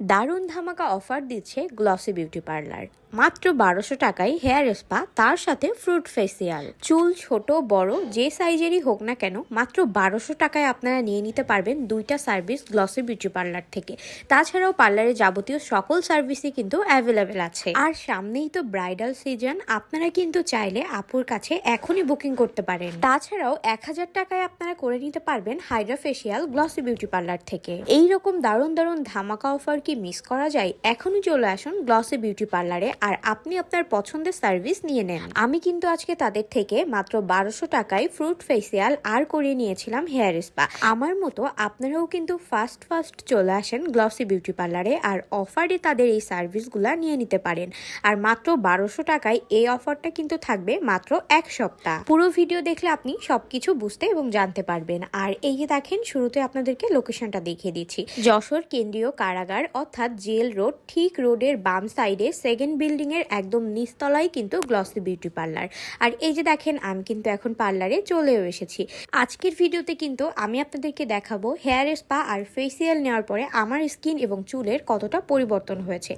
দারুণ ধামাকা অফার দিচ্ছে গ্লসি বিউটি পার্লার। মাত্র বারোশো টাকায় হেয়ার স্পা, তার সাথে ফ্রুট ফেসিয়াল। চুল ছোট, বড়, যে সাইজেরই হোক না কেন, মাত্র বারোশো টাকায় আপনারা নিয়ে নিতে পারবেন দুইটা সার্ভিস গ্লসি বিউটি পার্লার থেকে। তাছাড়াও পার্লারে যাবতীয় সকল সার্ভিসই কিন্তু অ্যাভেলেবেল আছে। আর সামনেই তো ব্রাইডাল সিজন, আপনারা কিন্তু চাইলে আপুর কাছে এখনই বুকিং করতে পারেন। তাছাড়াও এক হাজার টাকায় আপনারা করে নিতে পারবেন hydra facial glossy beauty parlour থেকে। এই রকম দারুণ দারুণ ধামাকা অফার কি মিস করা যায়, এখনই চলে আসুন গ্লসি বিউটি পার্লারে আর আপনি আপনার পছন্দের সার্ভিস নিয়ে নেন। আমি কিন্তু আজকে তাদের থেকে মাত্র বারোশো টাকায় ফ্রুট ফেসিয়াল আর করিয়ে নিয়েছিলাম হেয়ার স্পা আমার মতো আপনারাও কিন্তু ফার্স্ট ফার্স্ট চলে আসেন গ্লসি বিউটি পার্লারে আর অফারে তাদের এই সার্ভিসগুলা নিয়ে নিতে পারেন। আর মাত্র বারোশো টাকায় এই অফারটা কিন্তু থাকবে মাত্র এক সপ্তাহ। পুরো ভিডিও দেখলে আপনি সবকিছু বুঝতে এবং জানতে পারবেন। আর এই দেখেন, শুরুতে আপনাদেরকে লোকেশনটা দেখিয়ে দিচ্ছি। যশোর কেন্দ্রীয় কারাগার অর্থাৎ জেল রোড, ঠিক রোডের বাম সাইডে সেকেন্ড বিল্ডিং এর একদম নিচতলায় কিন্তু গ্লসি বিউটি পার্লার। আর এই যে দেখেন, আমি কিন্তু এখন পার্লারে চলেও এসেছি। আজকের ভিডিওতে কিন্তু আমি আপনাদেরকে দেখাবো হেয়ার স্পা আর ফেসিয়াল নেওয়ার পরে আমার স্কিন এবং চুলের কতটা পরিবর্তন হয়েছে।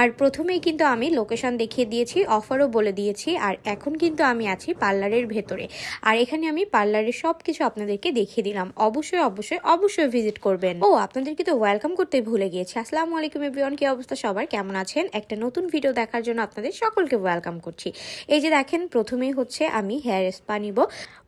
আর প্রথমেই কিন্তু আমি লোকেশন দেখিয়ে দিয়েছি, অফারও বলে দিয়েছি, আর এখন কিন্তু আমি আছি পার্লারের ভেতরে। আর এখানে আমি পার্লারের সব কিছু আপনাদেরকে দেখিয়ে দিলাম। অবশ্যই অবশ্যই অবশ্যই ভিজিট করবেন। ও, আপনাদেরকে তো ওয়েলকাম করতে ভুলে গিয়েছি। আসসালামু আলাইকুম এভরিওয়ান, কি অবস্থা সবার? কেমন আছেন? একটা নতুন ভিডিও দেখার জন্য আপনাদের সকলকে ওয়েলকাম করছি। এই যে দেখেন, প্রথমেই হচ্ছে আমি হেয়ার স্পা নিব।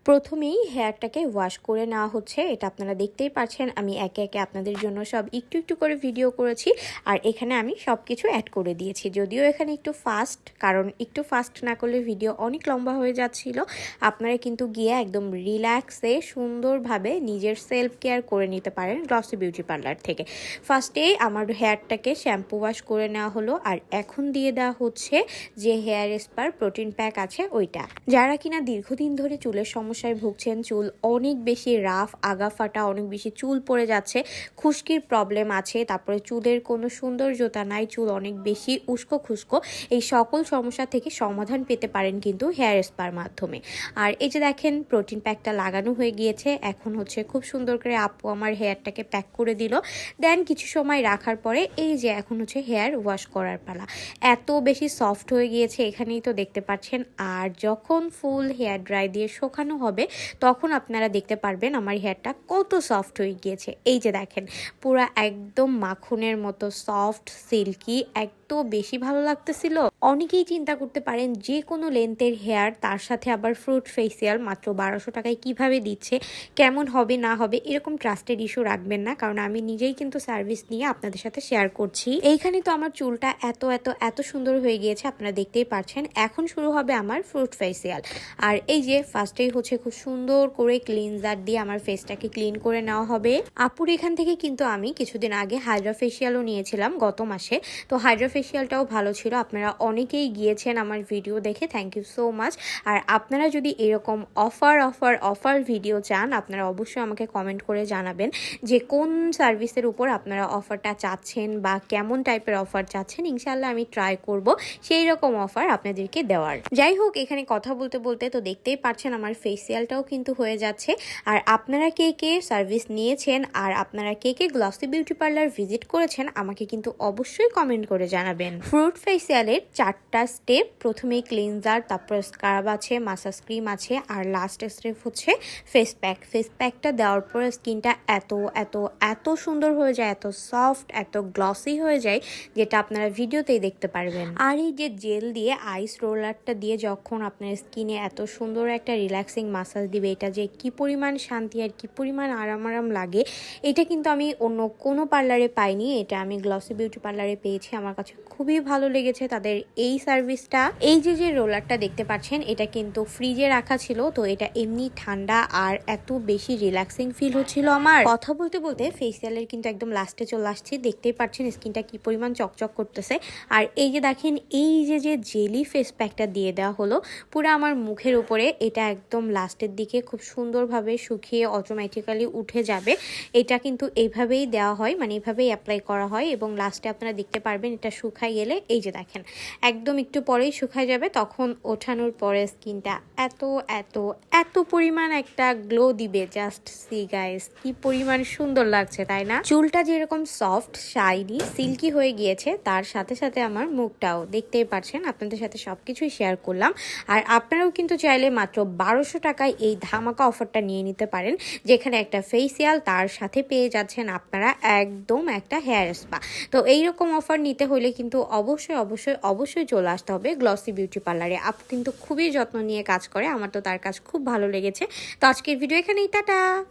প্রথমেই হেয়ারটাকে ওয়াশ করে নেওয়া হচ্ছে, এটা আপনারা দেখতেই পাচ্ছেন। আমি একে একে আপনাদের জন্য সব একটু একটু করে ভিডিও করেছি, আর এখানে আমি সব কিছু অ্যাড করে দিয়েছি। যদিও এখানে একটু ফাস্ট কারণ একটু ফাস্ট না করলে ভিডিও অনেক লম্বা হয়ে যাচ্ছিল, আপনারা কিন্তু গিয়ে একদম রিল্যাক্সে সুন্দরভাবে নিজের সেলফ কেয়ার করে নিতে পারেন গ্লসি বিউটি পার্লার থেকে। ফার্স্টেই আমার হেয়ারটাকে শ্যাম্পু ওয়াশ করে নেওয়া হলো, আর এখন দিয়ে দেওয়া হচ্ছে যে হেয়ার স্পার প্রোটিন প্যাক আছে ওইটা। যারা কিনা দীর্ঘদিন ধরে চুলের সমস্যায় ভুগছেন, চুল অনেক বেশি রাফ, আগা ফাটা, অনেক বেশি চুল পড়ে যাচ্ছে, খুশকির প্রবলেম আছে, তারপরে চুলের কোনো সৌন্দর্যতা নাই, চুল অনেক বেশি উস্কো খুস্কো, এই সকল সমস্যা থেকে সমাধান পেতে পারেন কিন্তু হেয়ার স্পার মাধ্যমে। আর এই যে দেখেন প্রোটিন প্যাকটা লাগানো হয়ে গিয়েছে, এখন হচ্ছে খুব সুন্দর করে আপু আমার হেয়ারটাকে প্যাক করে দিল, দেন কিছু সময় রাখার পরে এই যে এখন হচ্ছে হেয়ার ওয়াশ করার পালা। এত বেশি সফট হয়ে গিয়েছে, এখানেই তো দেখতে পাচ্ছেন, আর যখন ফুল হেয়ার ড্রাই দিয়ে শুকানো হবে, তখন আপনারা দেখতে পারবেন আমার হেয়ারটা কত সফট হয়ে গিয়েছে। এই যে দেখেন, পুরা একদম মাখনের মতো সফট সিল্কি এত বেশি ভালো লাগতেছিল। অনেকেই চিন্তা করতে পারেন যে কোনো লেন্থের হেয়ার তার সাথে আবার ফ্রুট ফেসিয়াল মাত্র বারোশো টাকায় কীভাবে দিচ্ছে, কেমন হবে, না হবে, এরকম ট্রাস্টেড ইস্যু রাখবেন না, কারণ আমি নিজেই কিন্তু সার্ভিস নিয়ে আপনাদের সাথে শেয়ার করছি। এইখানে তো আমার চুলটা এত এত এত সুন্দর হয়ে গিয়েছে, আপনারা দেখতেই পাচ্ছেন এখন শুরু হবে আমার ফ্রুট ফেসিয়াল আর এই যে ফার্স্টেই হচ্ছে খুব সুন্দর করে ক্লিনজার দিয়ে আমার ফেসটাকে ক্লিন করে নেওয়া হবে। আপুর এখান থেকে কিন্তু আমি কিছুদিন আগে হাইড্রা ফেসিয়ালও নিয়েছিলাম গত মাসে। তো হাইড্রা ফেসিয়ালটাও ভালো ছিল। আপনারা অনেকেই গিয়েছেন আমার ভিডিও দেখে থ্যাংক ইউ সো মাচ আর আপনারা যদি এরকম অফার অফার অফার ভিডিও চান, আপনারা অবশ্যই আমাকে কমেন্ট করে জানাবেন যে কোন সার্ভিসের উপর আপনারা অফারটা চাচ্ছেন বা কেমন টাইপের অফার চাচ্ছেন। ইনশাল্লাহ আমি ট্রাই করব সেই রকম অফার আপনাদেরকে দেওয়ার। যাই হোক, এখানে কথা বলতে বলতে তো দেখতেই পাচ্ছেন আমার ফেসিয়ালটাও কিন্তু হয়ে যাচ্ছে। আর আপনারা কে কে সার্ভিস নিয়েছেন আর আপনারা কে কে গ্লসি বিউটি পার্লার ভিজিট করেছেন, আমাকে কিন্তু অবশ্যই কমেন্ট করে জানাবেন। ফ্রুট ফেসিয়ালের চারটা স্টেপ প্রথমে ক্লিনজার তারপর স্কার্ব আছে মাসাজ ক্রিম আছে, আর লাস্ট স্টেপ হচ্ছে ফেস প্যাক ফেস প্যাকটা দেওয়ার পর স্কিনটা এত এত এত সুন্দর হয়ে যায়, এত সফট এত গ্লসি হয়ে যায়, যেটা আপনারা ভিডিওতেই দেখতে পারবেন। আর এই যে জেল দিয়ে আইস রোলারটা দিয়ে যখন আপনার স্কিনে এত সুন্দর একটা রিল্যাক্সিং মাসাজ দিবে, এটা যে কি পরিমাণ শান্তি আর কি পরিমাণ আরাম আরাম লাগে, এটা কিন্তু আমি অন্য কোনো পার্লারে পাইনি। এটা আমি গ্লসি বিউটি পার্লারে পেয়েছি, আমার কাছে খুবই ভালো লেগেছে তাদের এই সার্ভিসটা এই যে যে রোলারটা দেখতে পাচ্ছেন, এটা কিন্তু ফ্রিজে রাখা ছিল, তো এটা এমনি ঠান্ডা আর এত বেশি রিল্যাক্সিং ফিল হচ্ছিল আমার। কথা বলতে বলতে ফেসিয়ালের কিন্তু একদম লাস্টে চলে আসছি, দেখতেই পাচ্ছেন স্কিনটা কি পরিমাণ চকচক করতেছে। আর এই যে দেখেন, এই যে যে জেলি ফেস প্যাকটা দিয়ে দেওয়া হলো, পুরো আমার মুখের উপরে, এটা একদম লাস্টের দিকে খুব সুন্দরভাবে শুকিয়ে অটোমেটিক্যালি উঠে যাবে। এটা কিন্তু এইভাবেই দেওয়া হয় মানে এইভাবেই অ্যাপ্লাই করা হয় এবং লাস্টে আপনারা দেখতে পারবেন এটা শুকাই গেলে এই যে দেখেন, একদম একটু পরেই শুকায় যাবে, তখন ওঠানোর পরে স্কিনটা এত এত এত পরিমাণ একটা গ্লো দিবে। জাস্ট সি গাইস কি পরিমাণ সুন্দর লাগছে, তাই না? চুলটা যেরকম সফট শাইনি সিল্কি হয়ে গিয়েছে, তার সাথে সাথে আমার মুখটাও, দেখতেই পাচ্ছেন আপনাদের সাথে সবকিছুই শেয়ার করলাম। আর আপনারাও কিন্তু চাইলে মাত্র বারোশো টাকায় এই ধামাকা অফারটা নিয়ে নিতে পারেন, যেখানে একটা ফেসিয়াল তার সাথে পেয়ে যাচ্ছেন আপনারা একদম একটা হেয়ার স্পা তো এইরকম অফার নিতে হলে কিন্তু অবশ্যই অবশ্যই অবশ্যই চলে আসতে হবে গ্লসি বিউটি পার্লারে আপ কিন্তু খুবই যত্ন নিয়ে কাজ করে, আমার তো তার কাজ খুব ভালো লেগেছে। তো আজকের ভিডিও এখানেই, টাটা!